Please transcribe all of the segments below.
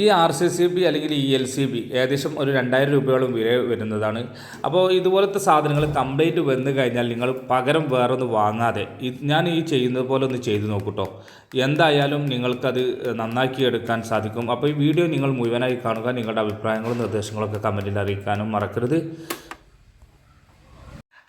ഈ R C C B അല്ലെങ്കിൽ E L C B ഏകദേശം ഒരു രണ്ടായിരം രൂപയോളം വില വരുന്നതാണ്. അപ്പോൾ ഇതുപോലത്തെ സാധനങ്ങൾ കംപ്ലൈന്റ് വന്നു കഴിഞ്ഞാൽ നിങ്ങൾ പകരം വേറൊന്ന് വാങ്ങാതെ ഞാൻ ഈ ചെയ്യുന്നത് പോലെ ഒന്ന് ചെയ്തു നോക്കൂട്ടോ. എന്തായാലും നിങ്ങൾക്കത് നന്നാക്കി എടുക്കാൻ സാധിക്കും. അപ്പോൾ ഈ വീഡിയോ നിങ്ങൾ മുഴുവനായി കാണുക. നിങ്ങളുടെ അഭിപ്രായങ്ങളും നിർദ്ദേശങ്ങളൊക്കെ കമന്റിൽ അറിയിക്കാനും മറക്കരുത്.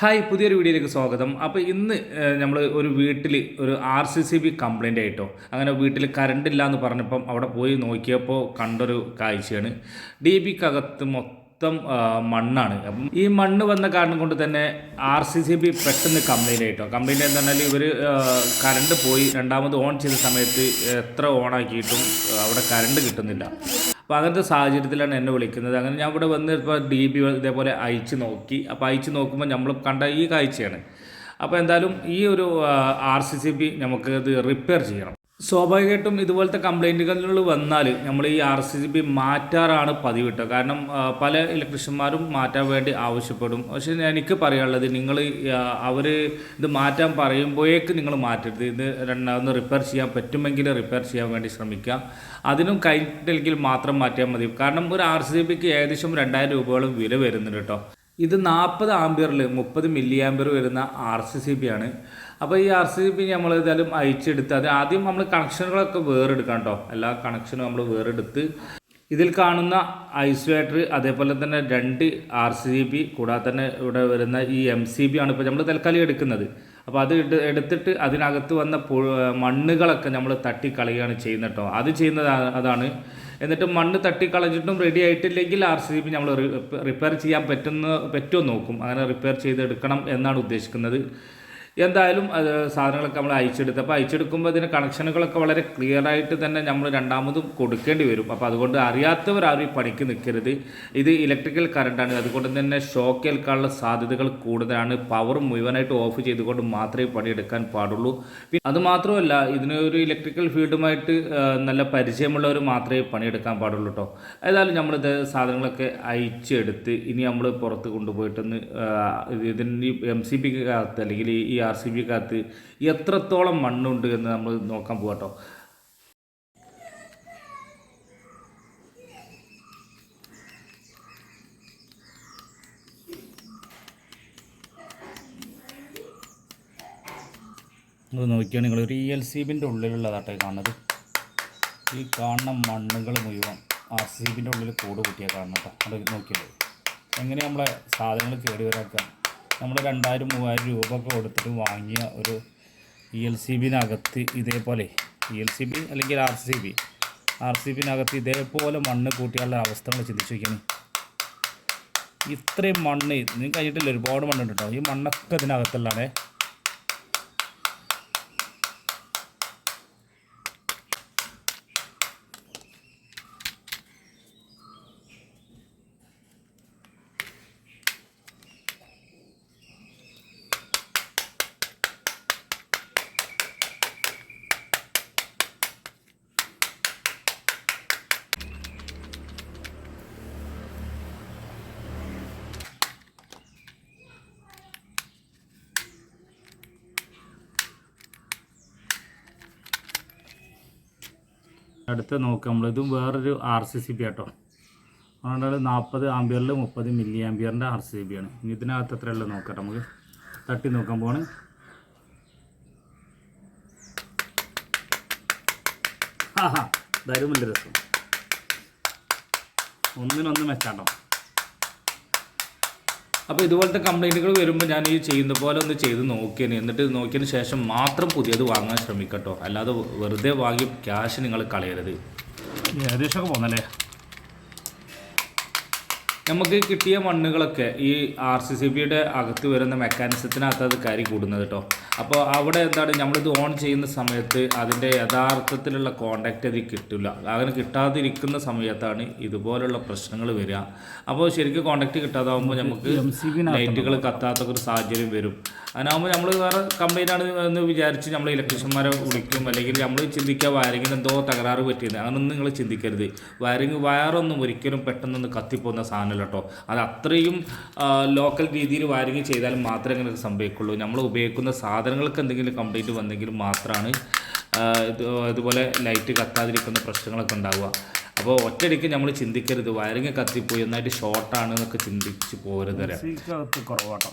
ഹായ് പുതിയൊരു വീഡിയോയിലേക്ക് സ്വാഗതം. അപ്പോൾ ഇന്ന് നമ്മൾ ഒരു വീട്ടിൽ ഒരു R C C B complaint ആയിട്ടോ അങ്ങനെ വീട്ടിൽ കറണ്ട് ഇല്ല എന്ന് പറഞ്ഞപ്പം അവിടെ പോയി നോക്കിയപ്പോൾ കണ്ടൊരു കാഴ്ചയാണ്. ഡി ബിക്കകത്ത് മൊത്തം മണ്ണാണ്. അപ്പം ഈ മണ്ണ് വന്ന കാരണം കൊണ്ട് തന്നെ ആർ സി സി ബി പെട്ടെന്ന് കംപ്ലൈന്റ് ആയിട്ടോ. കംപ്ലയിന്റ് എന്ന് പറഞ്ഞാൽ ഇവർ കറണ്ട് പോയി രണ്ടാമത് ഓൺ ചെയ്ത സമയത്ത് എത്ര ഓണാക്കിയിട്ടും അവിടെ കറണ്ട് കിട്ടുന്നില്ല. അപ്പോൾ അങ്ങനത്തെ സാഹചര്യത്തിലാണ് എന്നെ വിളിക്കുന്നത്. അങ്ങനെ ഞാൻ ഇവിടെ വന്ന് ഇപ്പോൾ ഡി ബി ഇതേപോലെ അയച്ച് നോക്കി. അപ്പോൾ അയച്ച് നോക്കുമ്പോൾ നമ്മൾ കണ്ട ഈ കാഴ്ചയാണ്. അപ്പോൾ എന്തായാലും ഈ ഒരു ആർ സി സി ബി നമുക്ക് ഇത് റിപ്പയർ ചെയ്യണം. സ്വാഭാവികമായിട്ടും ഇതുപോലത്തെ കംപ്ലൈന്റുകൾ വന്നാൽ നമ്മൾ ഈ ആർ സി ബി മാറ്റാറാണ് പതിവ് കാരണം പല ഇലക്ട്രീഷ്യന്മാരും മാറ്റാൻ വേണ്ടി ആവശ്യപ്പെടും. പക്ഷേ എനിക്ക് പറയാനുള്ളത് നിങ്ങൾ അവർ ഇത് മാറ്റാൻ പറയുമ്പോഴേക്ക് നിങ്ങൾ മാറ്റരുത്. ഇത് രണ്ടാമത് റിപ്പയർ ചെയ്യാൻ പറ്റുമെങ്കിൽ റിപ്പയർ ചെയ്യാൻ വേണ്ടി ശ്രമിക്കുക അതിനും കഴിഞ്ഞിട്ടെങ്കിൽ മാത്രം മാറ്റിയാൽ മതി. കാരണം ഒരു ആർ സി ബിക്ക് ഏകദേശം രണ്ടായിരം രൂപയോളം വില വരുന്നുണ്ട് കേട്ടോ. ഇത് നാൽപ്പത് ആംബിയറിൽ മുപ്പത് മില്ലി ആംബിയർ വരുന്ന ആർ സി സി ബി ആണ്. അപ്പോൾ ഈ ആർ സി ബി നമ്മൾ ഏതായാലും അയച്ചെടുത്ത് അത് ആദ്യം നമ്മൾ കണക്ഷനുകളൊക്കെ വേറെടുക്കാം കേട്ടോ എല്ലാ കണക്ഷനും നമ്മൾ വേറെടുത്ത്. ഇതിൽ കാണുന്ന ഐസൊലേറ്റർ അതേപോലെ തന്നെ രണ്ട് ആർ സി ബി കൂടാതെ തന്നെ ഇവിടെ വരുന്ന ഈ എം സി ബി ആണ് ഇപ്പോൾ നമ്മൾ തൽക്കാലം എടുക്കുന്നത്. അപ്പോൾ അത് എടു എടുത്തിട്ട് അതിനകത്ത് വന്ന മണ്ണുകളൊക്കെ നമ്മൾ തട്ടിക്കളയുകയാണ് ചെയ്യുന്നത് കേട്ടോ അത് ചെയ്യുന്നത് അതാണ് എന്നിട്ട് മണ്ണ് തട്ടിക്കളഞ്ഞിട്ടും റെഡി ആയിട്ടില്ലെങ്കിൽ ആർ സി ബി നമ്മൾ റിപ്പയർ ചെയ്യാൻ പറ്റുന്ന പറ്റുമോ നോക്കും. അങ്ങനെ റിപ്പയർ ചെയ്തെടുക്കണം എന്നാണ് ഉദ്ദേശിക്കുന്നത്. എന്തായാലും സാധനങ്ങളൊക്കെ നമ്മൾ അയച്ചെടുത്ത്. അപ്പോൾ അയച്ചെടുക്കുമ്പോൾ അതിന് കണക്ഷനുകളൊക്കെ വളരെ ക്ലിയർ ആയിട്ട് തന്നെ നമ്മൾ രണ്ടാമതും കൊടുക്കേണ്ടി വരും. അപ്പോൾ അതുകൊണ്ട് അറിയാത്തവർ ആരും ഈ പണിക്ക് നിൽക്കരുത് ഇത് ഇലക്ട്രിക്കൽ കറണ്ടാണ്. അതുകൊണ്ട് തന്നെ ഷോക്ക് ഏൽക്കാനുള്ള സാധ്യതകൾ കൂടുതലാണ്. പവർ മുഴുവനായിട്ട് ഓഫ് ചെയ്തുകൊണ്ട് മാത്രമേ പണിയെടുക്കാൻ പാടുള്ളൂ. അതുമാത്രമല്ല ഇതിനൊരു ഇതിന് ഒരു ഇലക്ട്രിക്കൽ ഫീൽഡുമായിട്ട് ആ, നല്ല പരിചയമുള്ളവർ മാത്രമേ പണിയെടുക്കാൻ പാടുള്ളൂ കേട്ടോ ഏതായാലും നമ്മളിത് സാധനങ്ങളൊക്കെ അയച്ചെടുത്ത് ഇനി നമ്മൾ പുറത്ത് കൊണ്ടുപോയിട്ടൊന്ന് ആ, ഇത് ഇതിന് എം സി പിക്കകത്ത് അല്ലെങ്കിൽ ഈ ആർ സി ബിക്കകത്ത് എത്രത്തോളം മണ്ണുണ്ട് എന്ന് നമ്മൾ നോക്കാൻ പോകട്ടോ നിങ്ങൾ നോക്കിയാൽ നിങ്ങൾ ഒരു ഇ എൽ സി ബിന്റെ ഉള്ളിലുള്ളതാട്ടെ കാണുന്നത്. ഈ കാണുന്ന മണ്ണുകൾ മുഴുവൻ ആർ സി ബിന്റെ ഉള്ളിൽ കൂട് കൂട്ടിയാൽ കാണുന്നത് കേട്ടോ അത് നോക്കിയത് എങ്ങനെ നമ്മളെ സാധനങ്ങൾ കേടി വരാക്കുക നമ്മൾ രണ്ടായിരം മൂവായിരം രൂപ ഒക്കെ കൊടുത്തിട്ട് വാങ്ങിയ ഒരു ഇ എൽ സി ബിനകത്ത് ഇതേപോലെ ഇ എൽ സി ബി അല്ലെങ്കിൽ R C B. R C ബിനകത്ത് ഇതേപോലെ മണ്ണ് കൂട്ടിയുള്ള അവസ്ഥ നമ്മൾ ചിന്തിച്ച് വയ്ക്കണം ഇത്രയും മണ്ണ് നിങ്ങൾക്ക് കഴിഞ്ഞിട്ടില്ല ഒരുപാട് മണ്ണുണ്ട് കേട്ടോ ഈ മണ്ണൊക്കെ ഇതിനകത്തുള്ളതാണേ. അടുത്ത് നോക്കുക നമ്മൾ ഇതും വേറൊരു ആർ സി സി ബി ആട്ടോ. അതുകൊണ്ടാണ് നാൽപ്പത് ആംബിയറിൽ മുപ്പത് മില്ലി ആംബിയറിന്റെ ആർ സി ബി ആണ്. ഇനി ഇതിനകത്ത് എത്ര ഉള്ളത് നോക്കട്ടെ നമുക്ക്. തട്ടി നോക്കാൻ പോവാണ്. ആഹാ ധരുമല്ല രസം. ഒന്നിനൊന്ന് മെച്ചാട്ടോ. അപ്പോൾ ഇതുപോലത്തെ കംപ്ലൈന്റുകൾ വരുമ്പോൾ ഞാൻ ഈ ചെയ്യുന്ന പോലെ ഒന്ന് ചെയ്ത് നോക്കിയതിന് എന്നിട്ട് നോക്കിയതിന് ശേഷം മാത്രം പുതിയത് വാങ്ങാൻ ശ്രമിക്കട്ടോ. അല്ലാതെ വെറുതെ വാങ്ങി ക്യാഷ് നിങ്ങൾ കളയരുത്. ഏകദേശമൊക്കെ പോന്നല്ലേ? നമുക്ക് കിട്ടിയ മണ്ണുകളൊക്കെ ഈ ആർ സി സി ബിയുടെ അകത്ത് വരുന്ന മെക്കാനിസത്തിനകത്ത് അത് കയറി കൂടുന്നത് കേട്ടോ അപ്പോൾ അവിടെ എന്താണ് നമ്മളിത് ഓൺ ചെയ്യുന്ന സമയത്ത് അതിന്റെ യഥാർത്ഥത്തിലുള്ള കോണ്ടാക്റ്റ് അതിൽ കിട്ടില്ല അങ്ങനെ കിട്ടാതിരിക്കുന്ന സമയത്താണ് ഇതുപോലുള്ള പ്രശ്നങ്ങൾ വരിക. അപ്പോൾ ശരിക്കും കോണ്ടാക്റ്റ് കിട്ടാതാവുമ്പോൾ നമുക്ക് ലൈറ്റുകൾ കത്താത്ത ഒരു സാഹചര്യം വരും. അതിനാകുമ്പോൾ നമ്മൾ വേറെ കംപ്ലൈന്റ് ആണ് എന്ന് വിചാരിച്ച് നമ്മൾ ഇലക്ട്രീഷ്യന്മാരെ വിളിക്കും. അല്ലെങ്കിൽ നമ്മൾ ചിന്തിക്കുക വയറിങ്ങിന് എന്തോ തകരാറ് പറ്റിയത് അങ്ങനൊന്നും നിങ്ങൾ ചിന്തിക്കരുത്. വയറിങ് വയറൊന്നും ഒരിക്കലും പെട്ടെന്നൊന്ന് കത്തിപ്പോകുന്ന സാധനമല്ല കേട്ടോ. അത് അത്രയും ലോക്കൽ രീതിയിൽ വയറിങ് ചെയ്താൽ മാത്രമേ അങ്ങനെ സംഭവിക്കുള്ളൂ. നമ്മൾ ഉപയോഗിക്കുന്ന സാധനങ്ങൾക്ക് എന്തെങ്കിലും കംപ്ലൈന്റ് വന്നെങ്കിൽ മാത്രമാണ് ഇത് ഇതുപോലെ ലൈറ്റ് കത്താതിരിക്കുന്ന പ്രശ്നങ്ങളൊക്കെ ഉണ്ടാവുക. അപ്പോൾ ഒറ്റയടിക്ക് നമ്മൾ ചിന്തിക്കരുത്. വയറിങ് കത്തിപ്പോയി ഒന്നായിട്ട് ഷോർട്ടാണ് എന്നൊക്കെ ചിന്തിച്ച് പോരുത് കുറവാട്ടോ.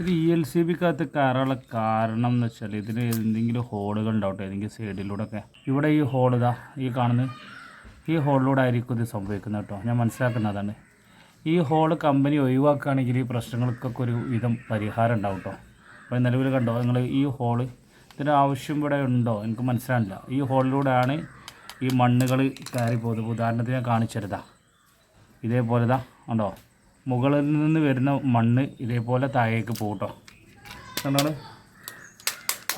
ഇത് ഇ എൽ സി ബിക്കകത്ത് കയറാനുള്ള കാരണം എന്ന് വെച്ചാൽ ഇതിന് എന്തെങ്കിലും ഹോളുകൾ ഉണ്ടാവട്ടെ ഏതെങ്കിലും സൈഡിലൂടെ ഒക്കെ ഇവിടെ ഈ ഹോൾ ഇതാ ഈ കാണുന്നത് ഈ ഹോളിലൂടെ ആയിരിക്കും ഇത് സംഭവിക്കുന്നത് കേട്ടോ. ഞാൻ മനസ്സിലാക്കുന്നതാണ് ഈ ഹോൾ കമ്പനി ഒഴിവാക്കുകയാണെങ്കിൽ ഈ പ്രശ്നങ്ങൾക്കൊക്കെ ഒരു വിധം പരിഹാരം ഉണ്ടാവും കേട്ടോ അപ്പോൾ നിലവിൽ കണ്ടോ നിങ്ങൾ ഈ ഹോൾ ഇതിന് ആവശ്യം ഇവിടെ ഉണ്ടോ? എനിക്ക് മനസ്സിലാവില്ല. ഈ ഹോളിലൂടെയാണ് ഈ മണ്ണുകൾ കയറി പോകുന്നത് ഉദാഹരണത്തിന് ഞാൻ കാണിച്ചരുതാ ഇതേപോലെ ഇതാ ഉണ്ടോ മുകളിൽ നിന്ന് വരുന്ന മണ്ണ് ഇതേപോലെ താഴേക്ക് പോകട്ടോ കണ്ടോ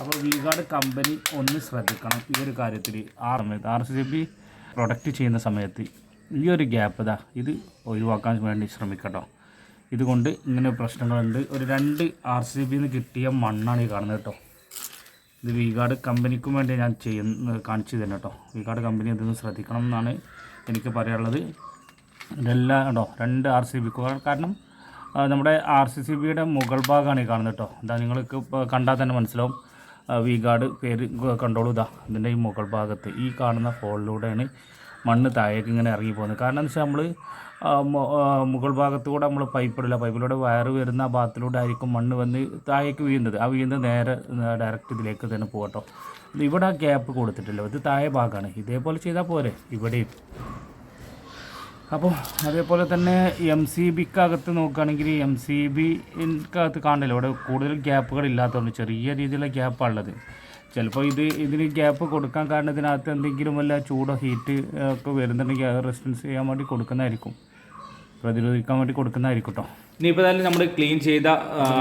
അപ്പോൾ വീഗാർഡ് കമ്പനി ഒന്ന് ശ്രദ്ധിക്കണം ഈ ഒരു കാര്യത്തിൽ. R R C B product ചെയ്യുന്ന സമയത്ത് ഈ ഒരു ഗ്യാപ്പ് ഇതാ ഇത് ഒഴിവാക്കാൻ വേണ്ടി ശ്രമിക്കട്ടോ. ഇതുകൊണ്ട് ഇങ്ങനെ പ്രശ്നങ്ങളുണ്ട്. ഒരു രണ്ട് ആർ സി ബിന്ന് കിട്ടിയ മണ്ണാണ് ഈ കാണുന്നത് കേട്ടോ. ഇത് വീഗാർഡ് കമ്പനിക്കും വേണ്ടി ഞാൻ ചെയ്യുന്ന കാണിച്ചു തന്നെ കേട്ടോ. വീഗാർഡ് കമ്പനി ഇതൊന്ന് ശ്രദ്ധിക്കണം എന്നാണ് എനിക്ക് പറയാനുള്ളത്. ഇതെല്ലാം കേട്ടോ രണ്ട് ആർ സി ബി കാരണം നമ്മുടെ ആർ സി സി ബിയുടെ മുകൾ ഭാഗമാണ് ഈ കാണുന്നത് കേട്ടോ. എന്താ നിങ്ങൾക്ക് കണ്ടാൽ തന്നെ മനസ്സിലാവും. വി പേര് കണ്ടോളൂ ഇതാ ഇതിന്റെ ഈ മുകൾ ഭാഗത്ത് ഈ കാണുന്ന ഹോളിലൂടെയാണ് മണ്ണ് താഴേക്ക് ഇങ്ങനെ ഇറങ്ങി പോകുന്നത് കാരണം എന്ന് വെച്ചാൽ നമ്മൾ മുകൾ ഭാഗത്തുകൂടെ നമ്മൾ പൈപ്പ് ഇടില്ല പൈപ്പിലൂടെ വയറ് വരുന്ന ആ ഭാഗത്തിലൂടെ ആയിരിക്കും മണ്ണ് വന്ന് താഴേക്ക് വീഴുന്നത്. ആ വീഴുന്നത് നേരെ ഡയറക്റ്റ് ഇതിലേക്ക് തന്നെ പോകട്ടോ ഇവിടെ ഗ്യാപ്പ് കൊടുത്തിട്ടില്ല. ഇത് താഴെ ഭാഗമാണ് ഇതേപോലെ ചെയ്താൽ പോരെ. ഇവിടെയും. അപ്പോൾ അതേപോലെ തന്നെ എം സി ബിക്കകത്ത് നോക്കുകയാണെങ്കിൽ എം സി ബിക്കകത്ത് കാണില്ല ഇവിടെ കൂടുതൽ ഗ്യാപ്പുകൾ ഇല്ലാത്തതുകൊണ്ട് ചെറിയ രീതിയിലുള്ള ഗ്യാപ്പാണ് ഉള്ളത് ചിലപ്പോൾ ഇത് ഇതിന് ഗ്യാപ്പ് കൊടുക്കാൻ കാരണം ഇതിനകത്ത് എന്തെങ്കിലും വല്ല ചൂടോ ഹീറ്റ് ഒക്കെ വരുന്നുണ്ടെങ്കിൽ അത് റെസിസ്റ്റൻസ് ചെയ്യാൻ വേണ്ടി കൊടുക്കുന്നതായിരിക്കും. പ്രതിരോധിക്കാൻ വേണ്ടി കൊടുക്കുന്നതായിരിക്കും കേട്ടോ ഇനിയിപ്പോൾ ഏതായാലും നമ്മൾ ക്ലീൻ ചെയ്ത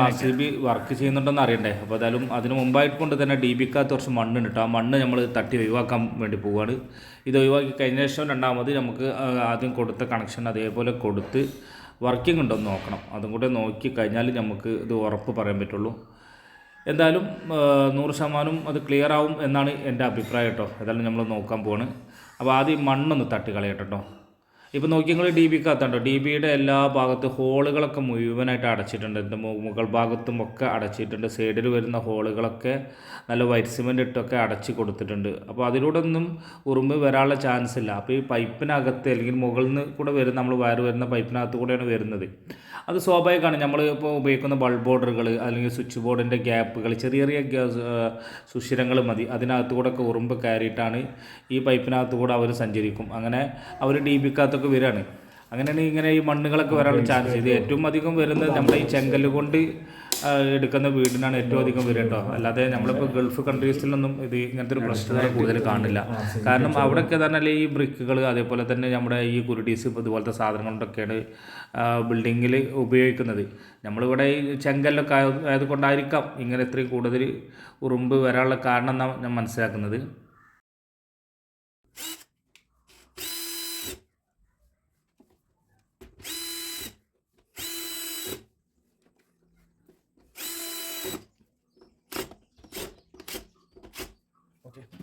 ആർ സി ബി വർക്ക് ചെയ്യുന്നുണ്ടെന്ന് അറിയണ്ടേ? അപ്പോൾ ഏതായാലും അതിന് മുമ്പായിട്ട് കൊണ്ട് തന്നെ ഡി ബിക്കകത്ത് കുറച്ച് മണ്ണുണ്ട് കേട്ടോ ആ മണ്ണ് നമ്മൾ തട്ടി ഒഴിവാക്കാൻ വേണ്ടി പോവുകയാണ് ഇത് ഒഴിവാക്കി കഴിഞ്ഞ ശേഷം രണ്ടാമത് നമുക്ക് ആദ്യം കൊടുത്ത കണക്ഷൻ അതേപോലെ കൊടുത്ത് വർക്കിംഗ് ഉണ്ടോ എന്ന് നോക്കണം. അതും കൂടെ നോക്കി കഴിഞ്ഞാൽ നമുക്ക് ഇത് ഉറപ്പ് പറയാൻ പറ്റുള്ളൂ. എന്തായാലും നൂറ് ശതമാനം അത് ക്ലിയർ ആവും എന്നാണ് എന്റെ അഭിപ്രായം കേട്ടോ. ഏതായാലും നമ്മൾ നോക്കാൻ പോവാണ്. അപ്പോൾ ആദ്യം മണ്ണൊന്ന് തട്ടി കളയട്ടെ ഇപ്പോൾ നോക്കി നിങ്ങൾ ഡി ബി കത്തുണ്ടോ ഡി ബിയുടെ എല്ലാ ഭാഗത്തും ഹോളുകളൊക്കെ മുഴുവനായിട്ട് അടച്ചിട്ടുണ്ട്. എന്റെ മുകൾ ഭാഗത്തും ഒക്കെ അടച്ചിട്ടുണ്ട്. സൈഡിൽ വരുന്ന ഹോളുകളൊക്കെ നല്ല വൈറ്റ് സിമെന്റ് ഇട്ടൊക്കെ അടച്ച് കൊടുത്തിട്ടുണ്ട്. അപ്പോൾ അതിലൂടെ ഒന്നും ഉറുമ്പ് വരാനുള്ള ചാൻസ് ഇല്ല. അപ്പോൾ ഈ പൈപ്പിനകത്ത് അല്ലെങ്കിൽ മുകളിൽ നിന്ന് കൂടെ വരുന്ന നമ്മൾ വയറ് വരുന്ന പൈപ്പിനകത്ത് കൂടെയാണ് വരുന്നത്. അത് സ്വാഭാവികമാണ്. നമ്മൾ ഇപ്പോൾ ഉപയോഗിക്കുന്ന ബൾബ് ബോർഡറുകൾ അല്ലെങ്കിൽ സ്വിച്ച് ബോർഡിന്റെ ഗ്യാപ്പുകൾ ചെറിയ ചെറിയ സുഷിരങ്ങൾ മതി. അതിനകത്ത് കൂടെ ഒക്കെ ഉറുമ്പ് കയറിയിട്ടാണ് ഈ പൈപ്പിനകത്ത് കൂടെ അവർ സഞ്ചരിക്കും. അങ്ങനെ അവർ ഡി ബിക്കകത്തൊക്കെ വരികയാണ്. അങ്ങനെയാണ് ഇങ്ങനെ ഈ മണ്ണുകളൊക്കെ വരാനുള്ള ചാൻസ് ഇത് ഏറ്റവും അധികം വരുന്നത് നമ്മുടെ ഈ ചെങ്കൽ കൊണ്ട് എടുക്കുന്ന വീടിനാണ് ഏറ്റവും അധികം വരിക കേട്ടോ. അല്ലാതെ നമ്മളിപ്പോൾ ഗൾഫ് കൺട്രീസിലൊന്നും ഇത് ഇങ്ങനത്തെ ഒരു പ്രശ്നങ്ങൾ കൂടുതൽ കാണില്ല. കാരണം അവിടെയൊക്കെ തന്നെ ഈ ബ്രിക്കുകൾ അതേപോലെ തന്നെ നമ്മുടെ ഈ കുരുടീസ് ഇതുപോലത്തെ സാധനങ്ങളൊക്കെയാണ് ബിൽഡിങ്ങിൽ ഉപയോഗിക്കുന്നത്. നമ്മളിവിടെ ഈ ചെങ്കല്ലൊക്കെ ആയത് ആയതുകൊണ്ടായിരിക്കാം ഇങ്ങനെ ഇത്രയും കൂടുതൽ ഉറുമ്പ് വരാനുള്ള കാരണം എന്നാണ് ഞാൻ മനസ്സിലാക്കുന്നത്.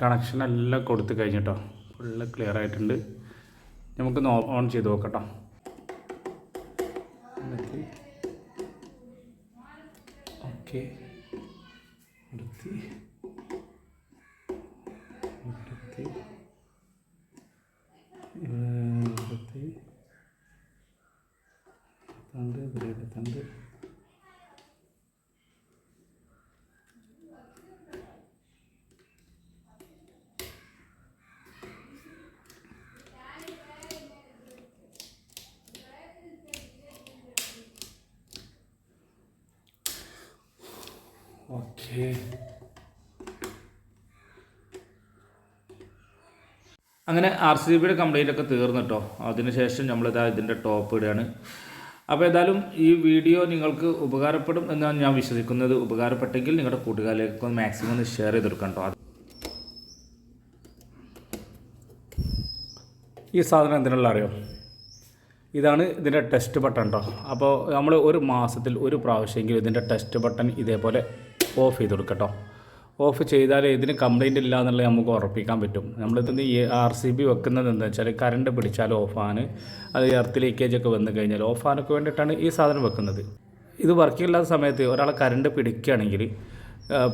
കണക്ഷൻ എല്ലാം കൊടുത്തു കഴിഞ്ഞിട്ടോ. ഫുള്ള് ക്ലിയർ ആയിട്ടുണ്ട്. നമുക്ക് ഓൺ ചെയ്ത് നോക്കട്ടോ. ഓക്കെ എടുത്ത്. അങ്ങനെ ആർ സി ബിയുടെ കംപ്ലൈന്റ് ഒക്കെ തീർന്നിട്ടോ അതിനുശേഷം നമ്മളിതാ ഇതിന്റെ ടോപ്പ് ഇടുകയാണ്. അപ്പോൾ ഏതായാലും ഈ വീഡിയോ നിങ്ങൾക്ക് ഉപകാരപ്പെടും എന്നാണ് ഞാൻ വിശ്വസിക്കുന്നത്. ഉപകാരപ്പെട്ടെങ്കിൽ നിങ്ങളുടെ കൂട്ടുകാരിലേക്ക് ഒന്ന് മാക്സിമം ഒന്ന് ഷെയർ ചെയ്തെടുക്കാം കേട്ടോ ഈ സാധനം എന്തിനുള്ള അറിയോ? ഇതാണ് ഇതിന്റെ ടെസ്റ്റ് ബട്ടൺ കേട്ടോ അപ്പോൾ നമ്മൾ ഒരു മാസത്തിൽ ഒരു പ്രാവശ്യമെങ്കിലും ഇതിന്റെ ടെസ്റ്റ് ബട്ടൺ ഇതേപോലെ ഓഫ് ചെയ്ത് കൊടുക്കട്ടോ. കേട്ടോ ഓഫ് ചെയ്താൽ ഇതിന് കംപ്ലൈന്റ് ഇല്ല എന്നുള്ളത് നമുക്ക് ഉറപ്പിക്കാൻ പറ്റും. നമ്മളിതിന് ആർ സി ബി വെക്കുന്നത് എന്താ വെച്ചാൽ കറണ്ട് പിടിച്ചാൽ ഓഫാണ് അത് എർത്ത് ലീക്കേജ് ഒക്കെ വന്നു കഴിഞ്ഞാൽ ഓഫാനൊക്കെ വേണ്ടിയിട്ടാണ് ഈ സാധനം വെക്കുന്നത്. ഇത് വർക്കിംഗ് ഇല്ലാത്ത സമയത്ത് ഒരാളെ കറണ്ട് പിടിക്കുകയാണെങ്കിൽ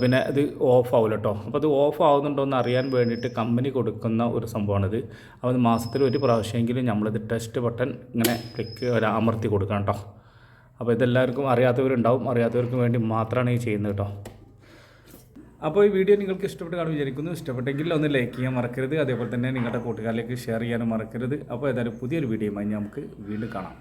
പിന്നെ ഇത് ഓഫ് ആവില്ല കേട്ടോ അപ്പോൾ അത് ഓഫ് ആവുന്നുണ്ടോ എന്ന് അറിയാൻ വേണ്ടിയിട്ട് കമ്പനി കൊടുക്കുന്ന ഒരു സംഭവമാണിത്. അപ്പോൾ മാസത്തിൽ ഒരു പ്രാവശ്യമെങ്കിലും നമ്മളിത് ടെസ്റ്റ് ബട്ടൺ ഇങ്ങനെ ക്ലിക്ക് അമർത്തി കൊടുക്കണം കേട്ടോ അപ്പോൾ ഇതെല്ലാവർക്കും അറിയാത്തവരുണ്ടാവും. അറിയാത്തവർക്ക് വേണ്ടി മാത്രമാണ് ഈ ചെയ്യുന്നത് കേട്ടോ. അപ്പോൾ ഈ വീഡിയോ നിങ്ങൾക്ക് ഇഷ്ടപ്പെട്ട് കാണും വിചാരിക്കുന്നു. ഇഷ്ടപ്പെട്ടെങ്കിൽ ഒന്ന് ലൈക്ക് ചെയ്യാൻ മറക്കരുത്. അതേപോലെ തന്നെ നിങ്ങളുടെ കൂട്ടുകാരിലേക്ക് ഷെയർ ചെയ്യാനും മറക്കരുത്. അപ്പോൾ ഏതായാലും പുതിയൊരു വീഡിയോയുമായി നമുക്ക് വീണ്ടും കാണാം.